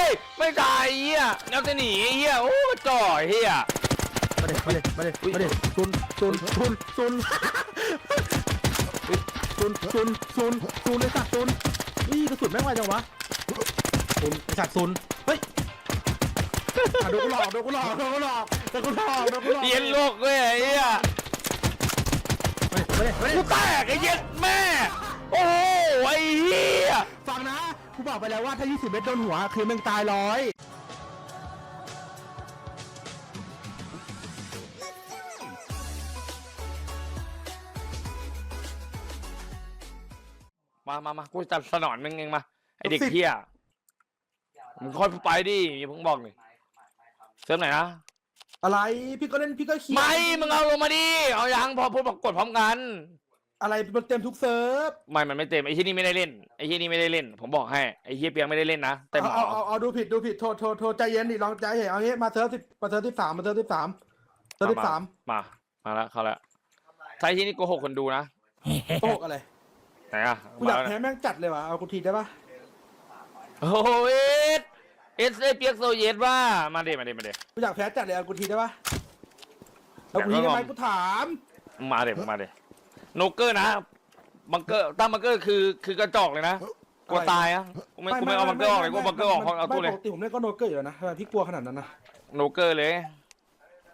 ฮ้ย ไม่ตายไอ้เฮียแนวจะหนีไอ้เฮียโอ้จ่อไอ้เฮียมาเด็มาเด็มาเด็มาเด็ซุนซุนซุนซุนซุนซุนซุนซุนไอ้สัตว์ซุนนี่กระสุนแม่งไวจังวะซุนไอ้สัตว์ซุนเฮ้ยอะโดนกูหลอกโดนกูหลอกโดนกูหลอกโดนกูหลอกโดนกูหลอกเย็นโลกเว้ยไอ้เฮียมาเด็มาเด็มาเด็กูแตกไอ้เหี้ย็ดแม่ โอ้โหไอ้เฮียฟังนะ กูบอกไปแล้วว่าถ้า 20 เมตรโดนหัว คือมึงตายร้อยมามามากูจัดสนอนมึงเองมา ไอเด็กเฮียมึงค่อยไปดิอย่าเพิ่งบอกเลยเซิร์ฟไหนนะ อะไร พี่ก็เล่นพี่ก็ขี่ ไม่ มึงเอาลงมาดิ เอายังพอพูดบอกกดพร้อมกัน อะไรมันเต็มทุกเซิร์ฟไม่มันไม่เต็มไอ้ที่นี่ไม่ได้เล่นไอ้ที่นี่ไม่ได้เล่น ผมบอกให้ไอ้เฮียเปียงไม่ได้เล่นนะเต็มหรเอาอเอาเอาเอาดูผิดดูผิดโทษโทษโทษใจเย็นดิลองใจเย็นเอางี้มาเซิร์ฟสิมาเซิร์ฟที่สามมาเซิร์ฟที่สามเซิร์ฟที่สามมามาแล้วเข้าแล้วใช่ที่นี่โกหกคนดูนะโต๊ะอะไรไหนอะกูอยากมาแล้วแพ้แม่งจัดเลยว่ะเอากูทีได้ปะโอ้ยเอสเอเปียกโซเยสว่ามาเดมาเดมาเด กูอยากแพ้จัดเลยเอากูทีได้ปะเอากูทีได้ไหมกูถาม มาเดมาเด โนเกอร์นะ บังเกอร์ตั้งบังเกอร์คือคือกระจอกเลยนะกลัวตายอะกูไม่กูไม่เอาบังเกอร์ออกเลยกูบังเกอร์ออกเอาตู้เลยไม่ปกติผมเล่นก็โนเกอร์อยู่แล้วนะทำไมพี่กลัวขนาดนั้นนะโนเกอร์เลย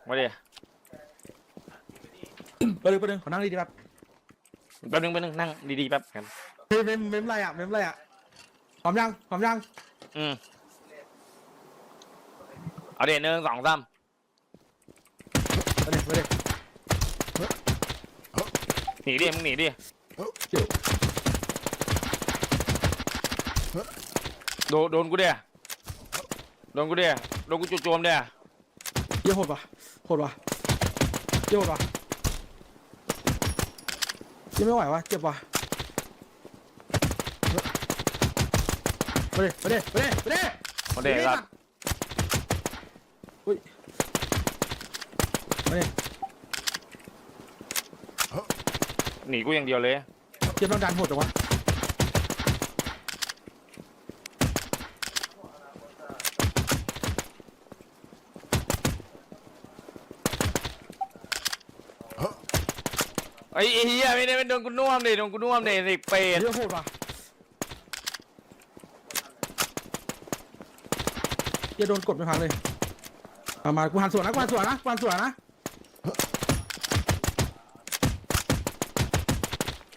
มาเดไปดึงไปดึงขอนั่งดีๆครับแป๊บนึงแป๊บนึงนั่งดีๆแป๊บกันเฮ้ยเมมเมมอะไรอะเมมอะไรอะพร้อมยังพร้อมยังอืมเอาเดหนึ่งสองสามไปดิไปดิ หนีดิมึงหนีดิเจ๋วโดนโดนกูเดียโดนกูเดียโดนกูจู่โจมเดียเยี่ยโหดว่ะโหดว่ะเยี่ยโหดว่ะเยี่ยไม่ไหวว่ะเจ็บว่ะไปดิไปดิไปดิไปดิเอาเดครับอุ้ยไปดิ หนีกูอย่างเดียวเลย เจ็บต้องดันโหดจังวะไอ้ไอ้เหี้ยไม่ได้เป็นโดนกูน่วมดิโดนกูน่วมดิไอ้เป็ดเยี่ยโหดว่ะเยี่ยโดนกดไม่พักเลยมามากูหันสวนนะกูหันสวนนะกูหันสวนนะ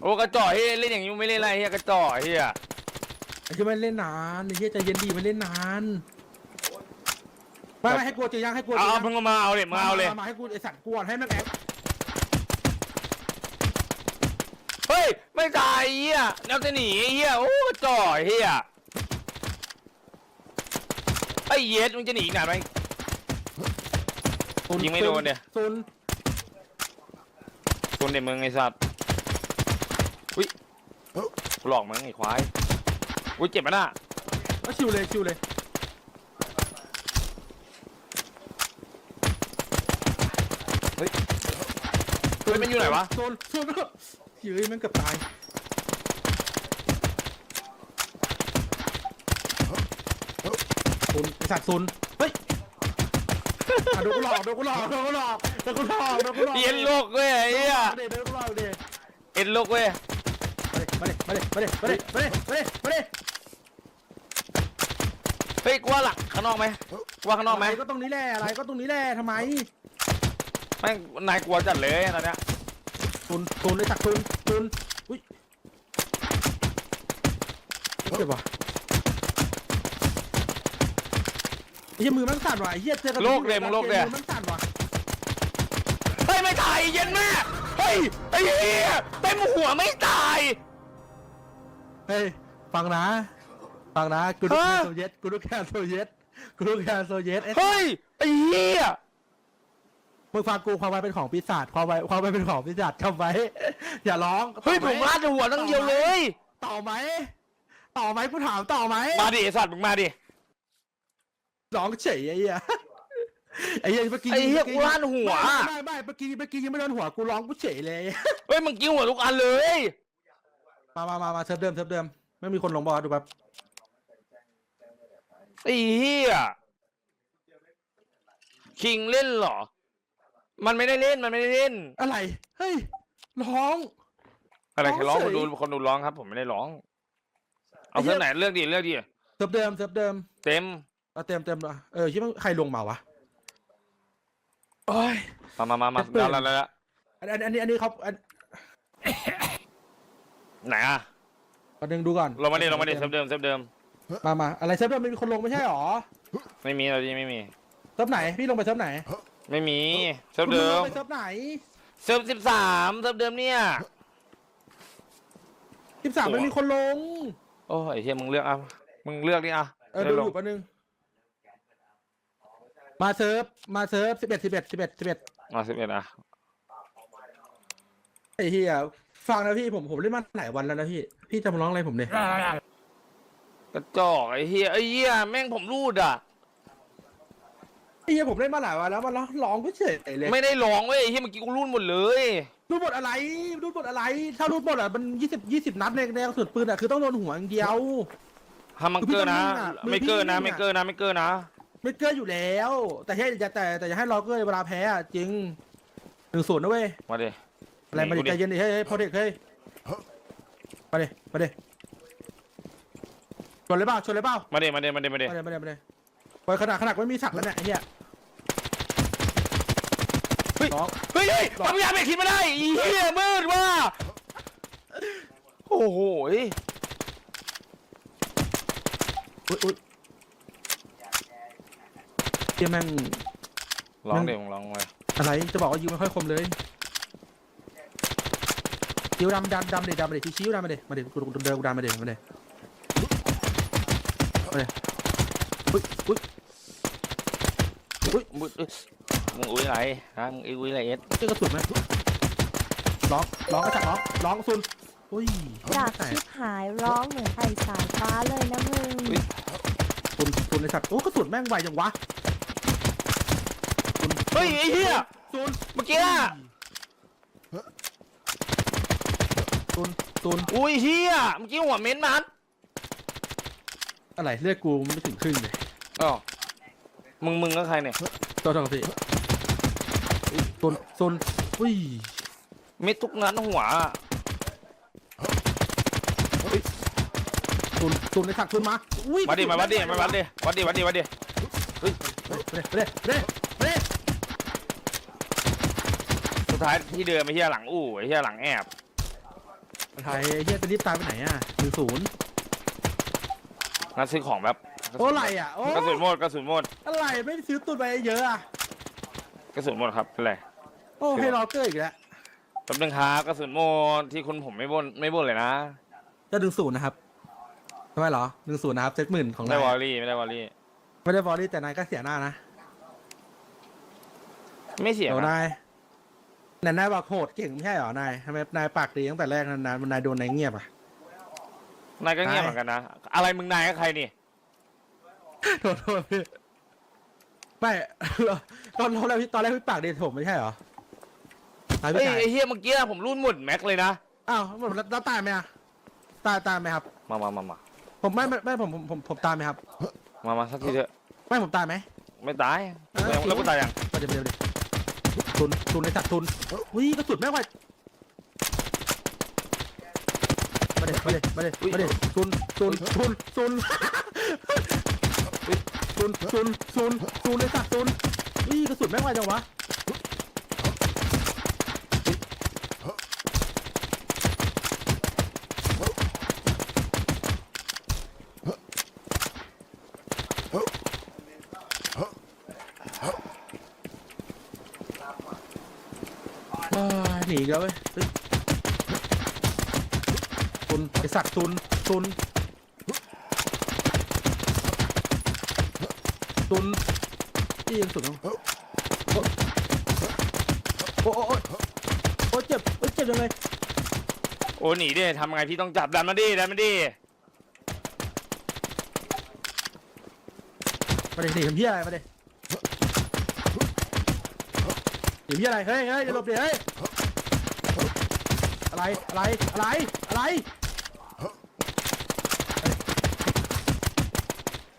อ้กระจอกเฮ้ยเล่นอย่างนี้มึงไม่เล่นอะไรเฮียกระจอกเฮียไอ้ที่มันเล่นนานไอ้เหี้ยใจเย็นดีมันเล่นนานไม่ไม่ให้กลัวจริงยังให้กลัวจเอาริงเอายังเพิ่งเอามาเอาเลยมาเอาเลยมาให้กูไอสัตว์กวนให้แม่งแอบเฮ้ยไม่ตายเฮียแนวจะหนีเฮียโอ้กระจอกเฮียไอ้เย็ดมึงจะหนีอีกนานไหม ยิงไม่โดนเนี่ย ซุนตัวเด็มึงไอ้สัตว์อุ้ย กูหลอกมึงไอ้ควายอุ้ยเจ็บปะน่ะก็ชิวเลยชิวเลยเฮ้ยมันอยู่ไหนวะซุนซุนเฮ้ยแม่งเกือบตายซุนไอสัตว์ซุนเฮ้ยอะโดนกูหลอกโดนกูหลอกโดนกูหลอกโดนกูหลอกโดนกูหลอกเย็นโลกเว้ยไอ้เฮียเดี๋ยวโดนกูหลอกเดี๋ยวเอ็นโลกเว้ย มาดิมาดิมาดิมาดิมาดิมาดิมาดิเฮ้ยกูว่าหลักข้างนอกไหมกูว่าข้างนอกไหมอะไรก็ตรงนี้แหละอะไรก็ตรงนี้แหละทำไมแม่งนายกลัวจัดเลยตอนเนี้ยตุนตุนไอ้ตักตุนตุนอุ้ยเจ็บว่ะไอ้เหี้ยมือมันสั่นว่ะไอ้เหี้ยเจอกันโลกเลยมึงโลกเลยมือมันสั่นว่ะเฮ้ยไม่ตายเย็นแม่เฮ้ยไอ้เหี้ยเต็มหัวไม่ตาย เฮ้ยฟังนะ ฟังนะกูดูแค่ฮะ โซเยตกูดูแค่โซเยตกูดูแค่โซเยตไอ้เฮ้ยไอ้เหี้ยมึงฟังกูความไวเป็นของปีศาจความไวความไวเป็นของปีศาจจำไว้ อย่าร้องเฮ้ยต่ผอมไหลาดหัวตั้งเดียวเลย ต่อไหมต่อไหมกูถามต่อไหมมาดิไอ้สัตว์มึงมาดิร้องเฉยไอ้เหี้ยไอ้เหี้ยเมื่อกี้ไอ้เหี้ยกูลาดหัว ไม่ไม่ไม่เมื่อกี้เมื่อกี้ยังไม่โดนหัวกูร้องกูเฉยเลย เฮ้ยมึงกิ้วหัวทุกอันเลย มามามามาเซิร์ฟเดิมเซิร์ฟเดิม ไม่มีคนลงบอลดูแบบไอ้เหี้ยคิงเล่นเหรอ มันไม่ได้เล่น มันไม่ได้เล่น อะไร เฮ้ย ร้อง อะไรร้องใครร้องเฉคยนดูคนดูร้องครับ ผมไม่ได้ร้อง เอาไอ้เหี้เสื้อยไหนเลือกดิเลือกดิเซิร์ฟเดิมเซิร์ฟเดิมเต็มเอาเต็มเต็มเลยเออคิดว่าใครลงมาวะโอ้ย มามามามาเปิดแล้วแล้วแล้วอันอันอันนี้อันนี้เขาอัน ไหนอะอันหนึ่งดูก่อนลงมาดิลงมาดิเซฟเดิมเซฟเดิม มามาอะไรเซิร์ฟเดิมไม่มีคนลงไม่ใช่หรอไม่มีเราดิไม่มี เซิร์ฟไหนพี่ลงไปเซิร์ฟไหนไม่มีเซฟคุณเดิลมงไปเซิร์ฟไหนเซฟสิบสามเซฟเดิมเนี่ย สิบสามไม่มีคนลง โอ้ยไอ้เฮียมึงเลือกอะมึงเลือกดิอะเออจะดูได้อลงยู่แป๊บนึงมาเซิร์ฟมาเซิร์ฟสิบเอ็ดสิบเอ็ดสิบเอ็ดสิบเอ็ดมาสิบเอ็ดอะไอ้เฮีย ฟังนะพี่ผมผมเล่นมาหลายวันแล้วนะพี่พี่จะมาร้องอะไรผมเนี่ยกระจอกไอ้เฮียไอ้เฮียแม่งผมรูดอะ ไอ้เฮียผมเล่นมาหลายวันแล้วมันร้องร้องก็เฉยเลยไม่ได้ร้องเว้ยไอ้เฮียเมื่อกี้กูรูดหมดเลย รูดบทอะไรรูดบทอะไร ถ้ารูดบทอะมันยี่สิบยี่สิบนัดในในกระสุนปืนอะคือต้องโดนหัวอย่างเดียวฮามังเกอร์นะมือพี่ไม่เกอร์นะมือพี่ไม่เกอร์นะ ไม่เกอร์นะ ไม่เกินอยู่แล้ว แต่ให้แต่แต่แต่อย่าให้รอเกอร์เวลาแพ้อะจริงหนึ่งศูนย์นะเว้ยมาดิ อะไรมาดิใจเย็นดิเฮ้ยเฮ้ยพอเด็กเฮ้ยมาดิมาดิชนเลยเปล่าชนเลยเปล่ามาดิมาดิมาดิมาดิมาดิมาดิมาดิปล่อยขนาดขนาดไม่มีสัตว์แล้วเนี่ยไอ้เหี้ยเฮ้ยร้องเฮ้ยเฮ้ยปั๊มยาไม่คิดมาได้อีเหี้ยมืดว่ะโอ้โหยอุ๊ยอุ๊ยเหี้ยแม่งร้องเดี๋ยวมึงร้องเลยอะไรจะบอกว่ายิงไม่ค่อยคมเลย คิ้วดำดำดำเด็ดดำเด็ดชี้วดำมาเด็มาเด็กูกูเดินกูดำมาเด็มาเด็มาเด็อุ๊ยอุ๊ยอุ๊ยมึงมึงอุ้ยอะไรฮะมึงอุ้ยอะไรเอสเจอกระสุนไหมร้องร้องกระจักร้องร้องซุนอุ้ยจากแต่ชิบหายร้องเหมือนไอสายฟ้าเลยนะมึงซุนซุนในสัตว์โอ้กระสุนแม่งไวจังวะซุนเฮ้ยไอ้เหี้ยซุนเมื่อกี้อะ ซุนซุนอุ้ยเหี้ยเมื่อกี้หัวเม้นมันอะไรเลือดกูไม่ถึงครึ่งเลยอ๋อมึงมึงก็ใครเนี่ยตัวทองสิซุนซุนอุ้ยเม็ดทุกนัดหัวซุนซุนในสัตว์ซุนมาอุ้ยมาดิมาวัดดิมาวัดดิวัดดิวัดดิวัดดิไปเลยไปเลยไปเลยไปเลยสุดท้ายที่เดิมไอ้เหี้ยหลังอู่ไอ้เหี้ยหลังแอบ ไทยไอ้เฮียจะรีบตายไปไหนอะหนึ่งศูนย์งั้นซื้อของแบบโอ้ไรอะโอ้กระสุนหมดกระสุนหมดอะไรไม่ซื้อตุนไปเยอะอะกระสุนหมดครับเป็นไรโอ้ให้รอเกอร์อีกแล้วแป๊บนึงครับกระสุนหมดที่คุณผมไม่บ่นไม่บ่นเลยนะจะหนึ่งศูนย์นะครับทำไมเหรอหนึ่งศูนย์นะครับเซตหมื่นของไม่นาได้วอยรี่ไม่ได้วอรี่ ไม่ได้บอลลี่แต่นายก็เสียหน้านะไม่เสียเดี๋ยวนะนาย นายนายบอกโหดเก่งไม่ใช่เหรอนายทำไมนายปากดีตั้งแต่แรกนานๆนายโดนนายเงียบอะ นายก็เงียบเหมือนกันนะ อะไรมึงนายก็ใครนี่ โทษโทษพี่ไม่ตอนตอนแรกพี่ตอนแรกพี่ปากดีผมไม่ใช่เหรอตายเฮ้พี่ยชายไอ้เฮียเมื่อกี้ผมรุ่นหมดแม็กเลยนะ อ้าวผมแล้วแล้วตายไหมอะตายตายไหมครับ มามามามาผมไม่ไม่ไม่ผมผมผมผมตายไหมครับ มามาสักทีเถอะไม่ผมตายไหมไม่ตายเออแล้วกูตายยังมาเดี๋ยวเดี๋ยวเดี๋ยว ทุนทุนในสัตว์ทุนอุ้ยกระสุนแม่งไวมาเดี๋ยวมาเดี๋ยวมาเดี๋ยวมาเดี๋ยวทุนทุนทุนทุนทุนทุนทุนทุนในสัตว์ทุนอุ้ยกระสุนแม่งไวจังวะอ้ายหนีอีก แล้วเว้ยเฮ้ยทุนไอสัตว์ทุนทุนทุนนี่ยังสุดแล้วโอ้โอ้โอ้โอ้โอ้เจ็บโอ้เจ็บยังไงโอ้หนีดิทำไงพี่ต้องจับดันมาดิดันมาดิมาดิหนีทำเพี้ยอะไรมาดิหนีเพี้ยอะไรเฮ้ยเฮ้ยอย่าหลบดิเฮ้ย อะไรอะไรอะไรอะไร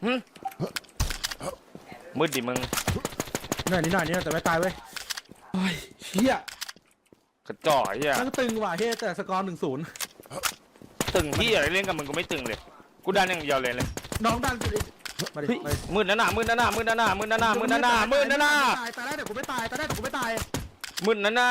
หึมืดดิมึงหน่อยนิดหน่อยนิดหน่อยแต่ไม่ตายเว้ยโอ้ยเชี่ยกระจอกไอ้เฮียตั้งตึงว่ะเฮ้ยแต่สกอร์หนึ่งศูนย์ตึงที่อะไรเล่นกับมึงกูไม่ตึงเลย กูดันอย่างเดียวเลยเลยน้องดันมาดิเฮ้ยมาดิมืดนะน่ะมืดนะน่ะมืดนะน่ะมืดนะน่ะมืดนะน่ะมืดนะน่ะตายตายได้แต่กูไม่ตายตายได้แต่กูไม่ตายมืดนะน่ะ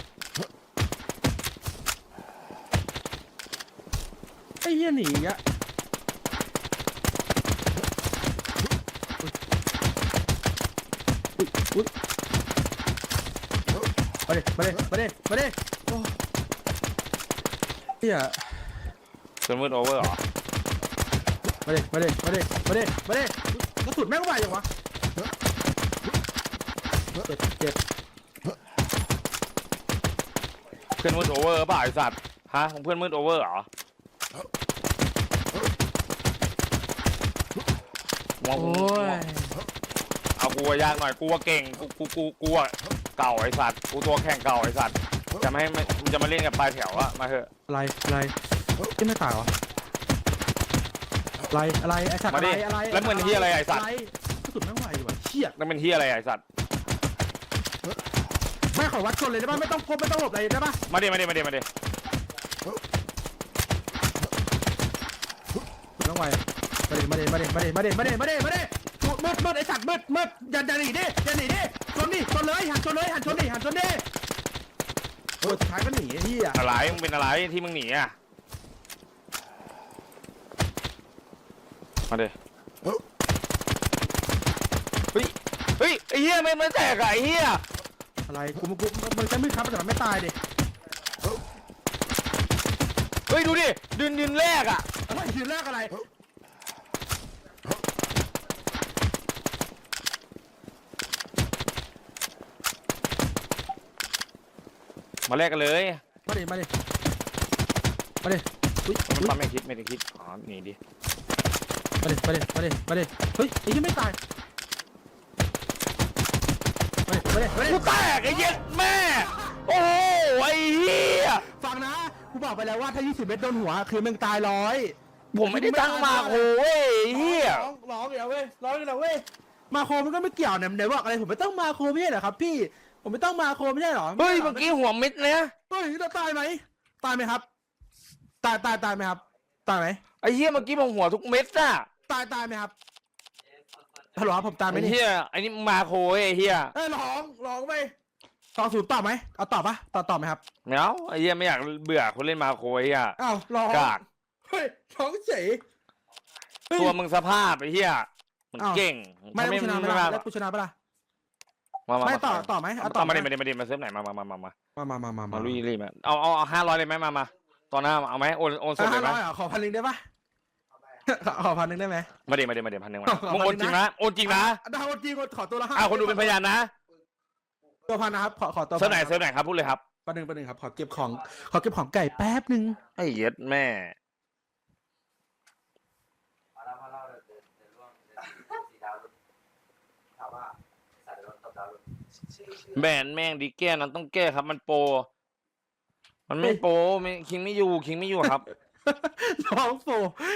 ไอ้เหี้ยหนีอะอุ๊ยอุ๊ยมาดิมาดิมาดิมาดิโอ้เหี้ยเพื่อนมืดโอเวอร์เหรอมาดิมาดิมาดิมาดิมาดิกระสุนแม่งไหวยังวะเจ็บเจ็บเพื่อนมืดโอเวอร์ป่ะไอสัตว์ฮะของเพื่อนมืดโอเวอร์เหรอมอง โอ้ยเอากูว่ายากหน่อยกูว่าเก่งกูกูกูกูว่าเก่าไอสัตว์กูตัวแข่งเก่าไอสัตว์จะไม่ให้ไม่จะมาเล่นกับปลายแถวอะมาเถอะ อะไรอะไรที่ไม่ตายเหรออะไรอะไรไอ้สัตว์มาอะไรดิอะไรแล้วมึงเป็นเหี้ยอะไรไอ้สัตว์ กระสุนแม่งไหวอยู่วะเชี่ยนั่นเป็นที่อะไรไอสัตว์ไม่ขอวัดชนเลยได้ป่ะไม่ต้องพบไม่ต้องหลบอะไรได้ป่ะมาดิมาดิมาดิมาดิกระสุนแม่งไหว มาดิมาดิมาดิมาดิมาดิมาดิมาดิมาดิมืดมืดไอสัตว์มืดมืดอย่าอย่าหนีดิอย่าหนีดิชนดิชนเลยหันชนเลยหันชนดิหันชนดิโอ้ยสุดท้ายก็หนีไอ้เหี้ยอะไรมึงเป็นอะไรที่มึงหนีอะมาดิเฮ้ยเฮ้ยไอ้เหี้ยไม่ไม่แตกอะไอ้เหี้ยอะไรกูมึงกูมึงจะไม่ครับแต่มันไม่ตายดิเฮ้ยดูดิดินดินแรกอะอะไรยืนแรกอะไร มาแลกกันเลยมาดิมาดิมาดิอุ้ยมันอุ้ยปั๊มไม่คิดไม่ได้คิดอ๋อหนีดิมาดิมาดิมาดิมาดิเฮ้ยไอ้ยี่ไม่ตายมาดิมาดิมาดิกูแตกไอ้เหี้ย็ดแม่ โอ้โหไอ้เหี้ยฟังนะกูบอกไปแล้วว่าถ้า 20 เมตรโดนหัว คือมึงตายร้อยผมไม่ได้ตั้งมาโอ้ยไอ้เหี้ยร้องร้องเดี๋ยวเว้ยร้องเดี๋ยวเว้ยมาโคมันก็ไม่เกี่ยวเนี่ยไหนบอกอะไรผมไม่ต้องมาโคไม่ใช่เหรอครับพี่ ผมไม่ต้องมาโคไม่ใช่เหรอเฮ้ยเมื่อกี้หัวมิดเลยนะเฮ้ยเราตายไหมตายไหมครับ ตายตายตายไหมครับ ตายไหมไอ้เหี้ยเมื่อกี้ผมหัวทุกเม็ดน่ะตายตายไหมครับฮัลโหลครับผมตายไหมไอ้นี่เหี้ยไอ้นี่มาโคยไอ้เหี้ยเอ้ยร้องร้องไปต่อศูนย์ตอบไหมเอาตอบปะตอบตอบไหมครับไม่เอาไอ้เหี้ยไม่อยากเบื่อคนเล่นมาโคยอะอ้าวร้องกากเฮ้ยร้องเฉยเฮ้ย ตัวมึงสภาพไอ้เหี้ยมันอ้าว เก่งไม่ถ้าได้ผู้ชนะไม่ไม่ได้มาแล้วผู้ชนะปะล่ะ มามาไม่มาต่อต่อไหมเอาต่อเอามาไหมดิมาดิมาดิมาเซิร์ฟไหนมามามามามามามามามามามาลุยรีบมาเอาเอาเอาห้าร้อยเลยไหมมามาตอนหน้าเอาไหมโอนโอนสดอะเลห้ายไหมร้อยเหรอขอพันหนึ่งได้ปะขอขอพันหนึ่งได้ไหม มาดิมาดิมาดิพันหนึ่งมาเอามึงโอนจริงนะ โอนจริงนะดาวจริงขอตัวละห้าอ่าคนดูเป็นพยานนะตัวพันนะครับขอขอตัวเซิร์ฟไหนพัะเซิร์ฟไหนครับพูดเลยครับแป๊บหนึงแป๊บหนึงครับขอเก็บของขอเก็บของไก่แป๊บหนึ่งไอ้เหี้ย็ดแม่ มาแล้วมาแล้วเดินเดินร่วงเดินสีดาวรุ่นถามว่าใส่รถตบดาวรุ่น แบนแม่งดีแก้นั้นต้องแก้ครับ มันโปรมันไม่โปรไม่คิงไม่อยู่คิงไม่อยู่ครับ น้องโฟ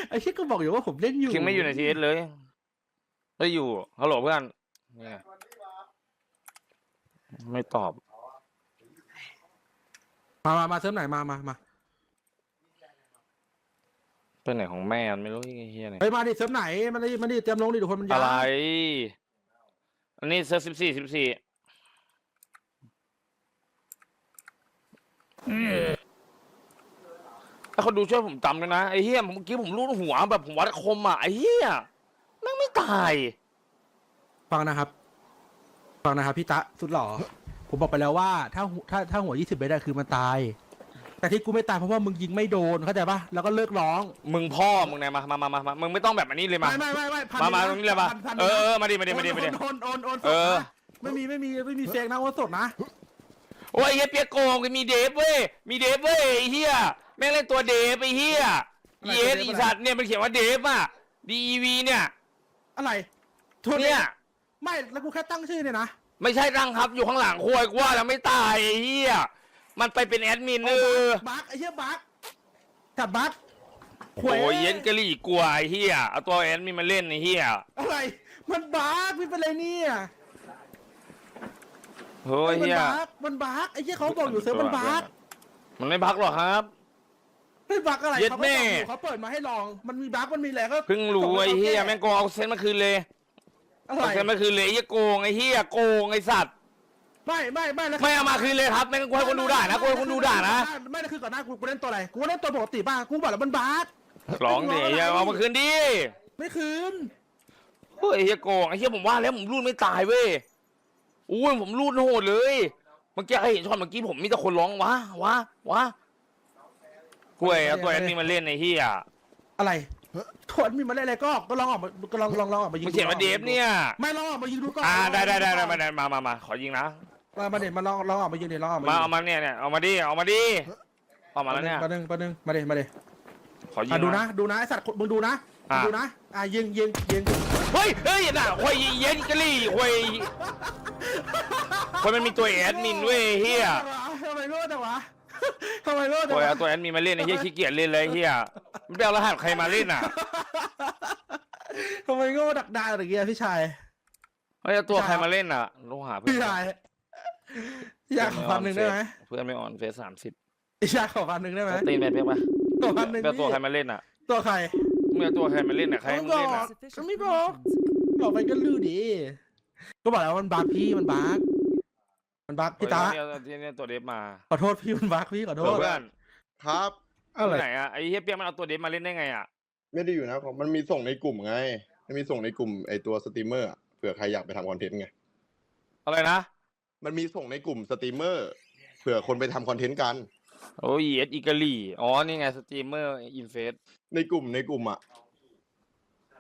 ไอ้เชี่ยก็บอกอยู่ว่าผมเล่นอยู่คิงไม่อยู่ในทีเอสเลยไม่อยู่ฮัลโหลเพื่อนเนี่ยไม่ตอบ มามามาเซิร์ฟไหนมามามาเป็นไหนของแม่มันไม่รู้ไอ้เฮียเนี่ยเฮ้ยมาดิเซิร์ฟไหนมาดิมาดิเตรียมลงดิทุกคนมันยาอะไรอันนี้เซิร์ฟสิบสี่สิบสี่ ถ้าเขาดูช่วยผมจำด้วยนะไอ้เฮียเมื่อกี้ผมรูดหัวแบบผมวัดคมอะไอ้เฮียแม่งไม่ตายฟังนะครับ ฟังนะครับพี่ตะสุดหล่อ ผมบอกไปแล้วว่าถ้าหัวถ้าถ้าหัวยี่สิบเมตรอะคือมันตาย แต่ที่กูไม่ตายเพราะว่ามึงยิงไม่โดนเข้าใจปะแล้วก็เลิกร้อง มึงพ่อมึงไงมามามามามามึงไม่ต้องแบบอันนี้เลยมา ไม่ไม่ไม่ไม่พันมามาหตรงนี้เลยมาพันพันเออเออมาดิมาดิมาดิมาดิ โอนโอนโอนโอนเออมไม่มีไม่มีไม่มีเฟกนะโอ้สดนะ โอ้ยไอ้เฮียเปียกโกงมีเดฟเว้ยมีเดฟเว้ยไอ้เฮียแม่งเล่นตัวเดฟไอ้เฮียเยสอีสัตว์เนี่ยมันเขียนว่าเดฟอะ DEV เนี่ยอะไรโทษเนี่ยไม่ แล้วกูแค่ตั้งชื่อเนี่ยนะ ไม่ใช่ตั้งครับอยู่ข้างหลังควยกูว่าแล้วไม่ตายไอ้เฮียมันไปเป็นแอดมินเออบักไอ้เหี้ยบักจัดบักหวโอ้ยเย็นกะหรี่กลัวไอ้เฮียเอาตัวแอดมินมาเล่นไอ้เฮียอะไร มันบักพี่เป็นไรเนี่ย เฮ้ยมันเฮียบักมันบักไอ้เหี้ยเขาบอกอยู่เซิร์ฟมันบักมันไม่พักหรอกครับไม่บักอะไรเย็ดเขาแม่บอกอยู่เขาเปิดมาให้ลอง มันมีบักมันมีอะไรก็เพิ่งรู้ไอ้เฮียแม่งโกงเอาเซนมาคืนเลยอะไรเอาเซนมาคืนเลยไอ้เฮียโกงไอ้เฮียโกงไอ้สัตว์ไม่ไม่ไม่แล้วไม่เอามาคืนเลยครับแม่งกูให้คนดูด่านะกูให้คนดูด่านะไม่แล้วคือก่อนหน้ากูกูเล่นตัวอะไรกูเล่นตัวปกติป่ะกูบอกแล้วมันบักร้องดิอย่าเอามาคืนดิไม่คืนเฮ้ยไอ้เฮียโกงไอ้เฮียผมว่าแล้วผมรูดไม่ตายเว้ย อุ้ยผมรูดโหดเลย เมื่อกี้ใครเห็นช็อตเมื่อกี้ผมมีแต่คนร้องวะวะวะกล้วยเอาตัวแอดมินมาเล่นไอ้เฮียอะไรโทษมีมาเล่นอะไรก็ก็ลองออกมาก็ลองลองลองออกมายิงมันเขียนว่าเดฟเนี่ยไม่ลองออกมายิงดูก่อนอ่าได้ได้ได้ได้มาได้มามามาขอยิงนะมามาเด็มาลองลองออกมายิงเดี๋ยวลองออกมามายิงเอามาเนี่ยเนี่ยเอามาดิเอามาดิเอามาแล้วเนี่ยมาหนึ่งมาหนึ่งมาเด็มาเด็ขอยิงอะดูนะดูนะไอสัตว์มึงดูนะอะดูนะอะยิงยิงยิงเฮ้ยเฮ้ยน่ะควยเย็นกะลี่ควย ควยมันมีตัวแอดมินเว้ยเฮียทำไมโง่จังวะทำไมโง่จัคงวยวะเอาตัวแอดมินมาเล่นไอ้เฮียขี้เกียจเล่นเลยไอ้เฮียมันไปเอารหัสใครมาเล่นอะทำไมโง่ดักดานอะไรเงี้ยพี่ชาย เฮ้ยเอาตัวใครมาเล่นอะลงหาเพื่พี่ชาย อยากขอพันหนึ่งได้ไหมเพื่อนไม่ออนเฟซสามสิบอยากขอพันหนึ่งได้ไหมตีนไปเพียบปะขอพันหนึ่งเอาตัวใครมาเล่นอะตัวใคร มึงเอาตัวใครมาเล่นอะใครให้มึงเล่นอะก็ไม่บอกบอกไปก็ลือดี ก็บอกแล้วมันบักพี่มันบักมันบักพี่ตาเอเอาที่เนี่ยตัวเดฟมาขอโทษพี่มันบักพี่ขอโทษเพื่อนครับ อะไรไหนอะไอ้เฮียเปียกมันเอาตัวเดฟมาเล่นได้ไงอะไม่ได้อยู่นะผมมันมีส่งในกลุ่มไงมันมีส่งในกลุ่มไอตัวสตรีมเมอร์อะเผื่อใครอยากไปทำคอนเทนต์ไง อะไรนะมันมีส่งในกลุ่มสตรีมเมอร์เผื่อคนไปทำคอนเทนต์กัน โอ้ยเอสอีกาลีอ๋อนี่ไงสตรีมเมอร์อินเฟสในกลุ่มในกลุ่มอะ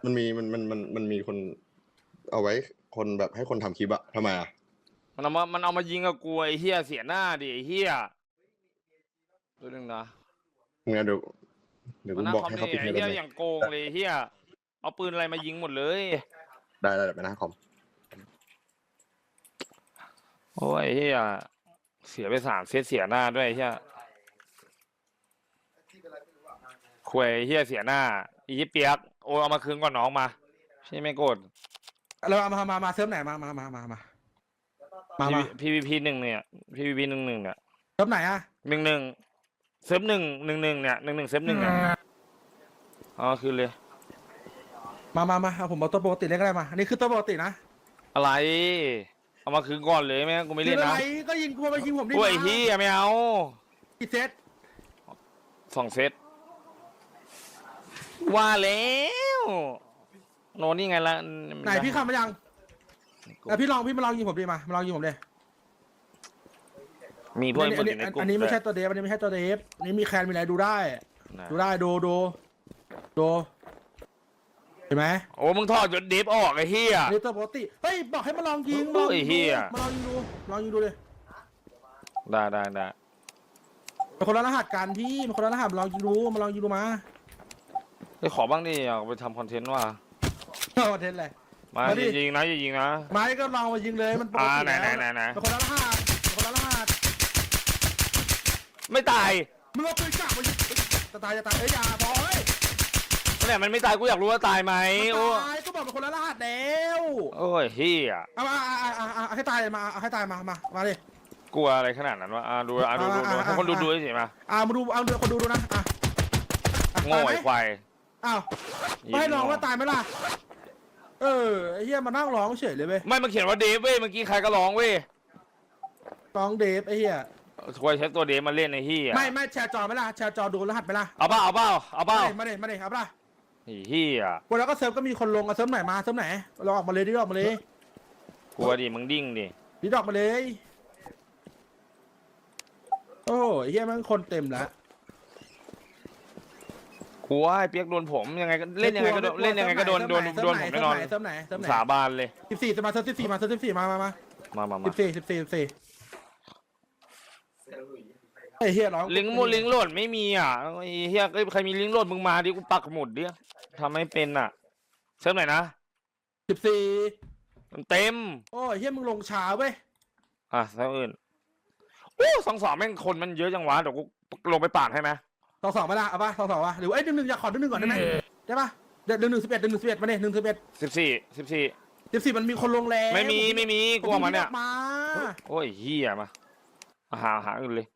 มันมีมันมันมันมันมีคนเอาไว้ คนแบบให้คนทำคลิปอะทำไมอะมันเอามามันเอามายิงกับกูไอ้เฮียเสียหน้าดิไอ้เฮียตัวหนึ่งนะงั้นเดี๋ยวเดี๋ยวมักูนน่าบอกคอมให้นี่เขาปิดไอ้เงินเฮียเลยอย่างโกงเลยไอ้เฮียเอาปืนอะไรมายิงหมดเลย ได้ได้เดี๋ยวไปหน้าคอม โอ้ยไอ้เฮียเสียไปสามเซตเสียหน้าด้วยไอ้เฮียควยไอ้เฮียเสียหน้าอีเปียกโอ้ยเอามาคืนก่อนน้องมาใช่ไหมโกรธ เราเอามามามาเซิร์ฟไหนมามามามามามามาพีวีพีหนึ่งเนี่ยพีวีพีหนึ่งหนึ่งเนี่ยเซิร์ฟไหนอะหนึ่งหนึ่งเซฟหนึ่งหนึ่งหนึ่งเนี่ยหนึ่งหนึ่งเซฟหนึ่งเนี่ยเอ๋อคืนเลยมามามาเอาผมเอาตัวปกติเล่นก็ได้มาอันนี้คือตัวปกตินะอะไร เอามาคืนก่อนเลยไม่งั้นกูไม่เล่นคือนะอะไรก็ยิงกูมายิงผมดิโอ้ยมาเฮียไม่เอากี่เซตสองเซตว่าแล้ว โนนี่ไงละไหนพี่ขับมายังแต่พี่ลองพี่มาลองยิงผมดิมามาลองยิงผมเลยมีพวกอันคนนี้อยู่ในกลุ่มอันนี้ไม่ใช่ด้วยตัวเดฟอันนี้ไม่ใช่ตัวเดฟอันนี้มีแคนมีอะไรดูได้นะดูได้ดูดูดูเห็นไหมโอ้มึงถอดจนเดฟออกไอ้เฮียอันนี้ตัวปกติเฮ้ยบอกให้มาลองยิงโอ้ยมาลองยิงเหี้ดูยมาลองยิงดูลองยิงดูเลยได้ได้ได้เป็นคนละรหัสกันพี่เป็นคนละรหัสมาลองยิงดูมาลองยิงดูมาไปขอบ้างดิอยากไปทำคอนเทนต์ว่ะ เอาคอนเทนต์เลย มามาดิ อย่ายิงนะอย่ายิงนะไม้ก็ลองมายิงเลยมันปกอ่าติไหนแล้วไหนไหนไหนเป็นคนละรหัสเป็นคนละรหัสไม่ตายมึงเอาปืนจับมายิงจะตายจะตายเอ้ยอย่าพอเฮ้ยเนี่ยมันไม่ตายกูอยากรู้ว่าตายไหมโอ้ตายก็บอกเป็นคนละรหัสแล้วโอ้ยเฮียเอามาเอาเอาเอาเอาให้ตายมาเอาให้ตายมามามาดิ กลัวอะไรขนาดนั้นวะอ่าดูอ่าดูดูดูอ่าอ่าให้คนดูอ่าดูเฉยๆมาอ่ามาดูเอาดูคนดูดูนะอะอะโง่ตายไหมไอ้ควาย อ้าวไม่ให้ลองว่าตายไหมล่ะ เออไอ้เหี้ยมานั่งร้องเฉยเลยเว้ยไม่มันเขียนว่าเดฟเว้ยเมื่อกี้ใครก็ร้องเว้ยร้องเดฟไอ้เหี้ยควายใช้ตัวเดฟมาเล่นในที่ไม่ไม่แชร์จอไหมล่ะแชร์จอดูรหัสไหมล่ะเอาเปล่าเอาเปล่าเอาเปล่ามาดิมาดิเอาปะล่ะไอ้เฮียวันแล้วก็เซิร์ฟก็มีคนลงเอาเซิร์ฟไหนมาเซิร์ฟไหนลองออกมาเลยดิออกมาเลยกลัวดิมึงดิ้งดิดิออกมาเลย โอ้โหไอ้เหี้ยมันคนเต็มแล้ว กลัวไอ้เปียกโดนผมยังไงก็เล่นยังไงก็โดนเล่นยังไงก็โดนโดนโดนผมแน่นอนเซิร์ฟไหนเซิร์ฟไหนสาบานเลยสิบสี่มาเซิร์ฟสิบสี่มาเซิร์ฟสิบสี่มามามามามาสิมาบสี่สิบสี่สิบสี่ไอ้เฮียร้องลิงก์มูลิงก์โหลดไม่มีอะไอ้เฮียเอ้ยใครมีลิงก์โหลดมึงมาดิกูปักหมุดดิทำไม่เป็นอะเซิร์ฟไหนอยนะสิบสี่มันเต็มโอ้ยเฮียมึงลงช้าเว้ยอะเซิร์ฟอื่นโอ้สองสองแม่งคนมันเยอะจังวะเดี๋ยวกูลงไปปาดให้ไหม สองสองมาละเอาปะสองสองวะหรือว่าไอ้ยหนึ่งหนึ่งอยากขอหนึ่งหนึ่งก่อนได้ไหมได้ปะเดี๋ยวหนึ่งหนึ่งสิบเอ็ดหนึ่งหนึ่งสิบเอ็ดมาเนี่ยหนึ่งสิบเอ็ดสิบสี่สิบสี่สิบสี่มันมีคนลงแล้วไม่มีไม่มีกลัวมันเนี่ยมาโอ้ยเฮียมาเอาหาหาอื่นเลย